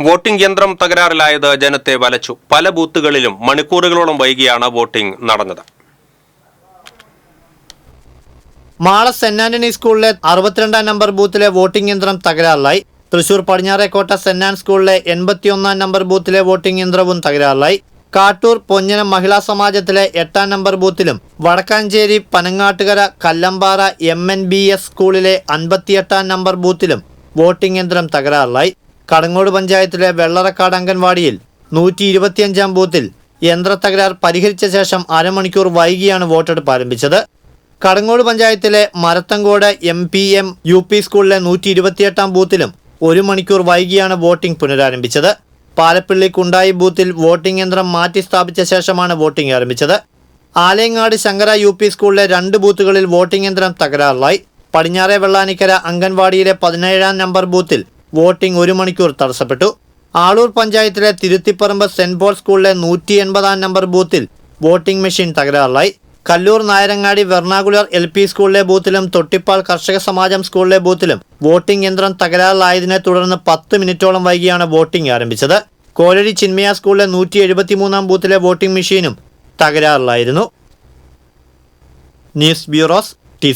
Voting യന്ത്രം തകരാറിലായത് ജനത്തെ വലച്ചു. പല ബൂത്തുകളിലും മണിക്കൂറുകളോളം വൈകിയാണ് വോട്ടിംഗ് നടന്നത്. മാള സെന്റ് ആന്റണി സ്കൂളിലെ അറുപത്തിരണ്ടാം നമ്പർ ബൂത്തിലെ വോട്ടിംഗ് യന്ത്രം തകരാറിലായി. തൃശൂർ പടിഞ്ഞാറേക്കോട്ട സെന്റ് ആൻ സ്കൂളിലെ എൺപത്തിയൊന്നാം നമ്പർ ബൂത്തിലെ വോട്ടിംഗ് യന്ത്രവും തകരാറിലായി. കാട്ടൂർ പൊഞ്ഞനം മഹിളാ സമാജത്തിലെ എട്ടാം number ബൂത്തിലും Vadakkanchery Panangattukara Kallampara M N B S സ്കൂളിലെ അൻപത്തിയെട്ടാം നമ്പർ ബൂത്തിലും വോട്ടിംഗ് യന്ത്രം തകരാറിലായി. കടങ്ങോട് പഞ്ചായത്തിലെ വെള്ളറക്കാട് അംഗൻവാടിയിൽ നൂറ്റി ഇരുപത്തിയഞ്ചാം ബൂത്തിൽ യന്ത്ര തകരാർ പരിഹരിച്ച ശേഷം അരമണിക്കൂർ വൈകിയാണ് വോട്ടെടുപ്പ് ആരംഭിച്ചത്. കടങ്ങോട് പഞ്ചായത്തിലെ Marathamcode M P M U P സ്കൂളിലെ നൂറ്റി ഇരുപത്തിയെട്ടാം ബൂത്തിലും ഒരു മണിക്കൂർ വൈകിയാണ് വോട്ടിംഗ് പുനരാരംഭിച്ചത്. പാലപ്പിള്ളി കുണ്ടായി ബൂത്തിൽ വോട്ടിംഗ് യന്ത്രം മാറ്റി സ്ഥാപിച്ച ശേഷമാണ് വോട്ടിംഗ് ആരംഭിച്ചത്. ആലയങ്ങാട് ശങ്കര യു പി സ്കൂളിലെ രണ്ട് ബൂത്തുകളിൽ വോട്ടിംഗ് യന്ത്രം തകരാറിലായി. പടിഞ്ഞാറെ വെള്ളാനിക്കര അംഗൻവാടിയിലെ പതിനേഴാം നമ്പർ ബൂത്തിൽ വോട്ടിംഗ് ഒരു മണിക്കൂർ തടസ്സപ്പെട്ടു. ആളൂർ പഞ്ചായത്തിലെ തിരുത്തിപ്പറമ്പ് സെന്റ് പോൾ സ്കൂളിലെ നൂറ്റി എൺപതാം നമ്പർ ബൂത്തിൽ voting machine തകരാറിലായി. Kallur Nayarangadi vernacular L P സ്കൂളിലെ ബൂത്തിലും തൊട്ടിപ്പാൽ കർഷക സമാജം സ്കൂളിലെ ബൂത്തിലും വോട്ടിംഗ് യന്ത്രം തകരാറിലായതിനെ തുടർന്ന് പത്ത് മിനിറ്റോളം വൈകിയാണ് വോട്ടിംഗ് ആരംഭിച്ചത്. കോലടി ചിന്മയ സ്കൂളിലെ നൂറ്റി എഴുപത്തിമൂന്നാം ബൂത്തിലെ വോട്ടിംഗ് മെഷീനും തകരാറിലായിരുന്നു. News bureaus T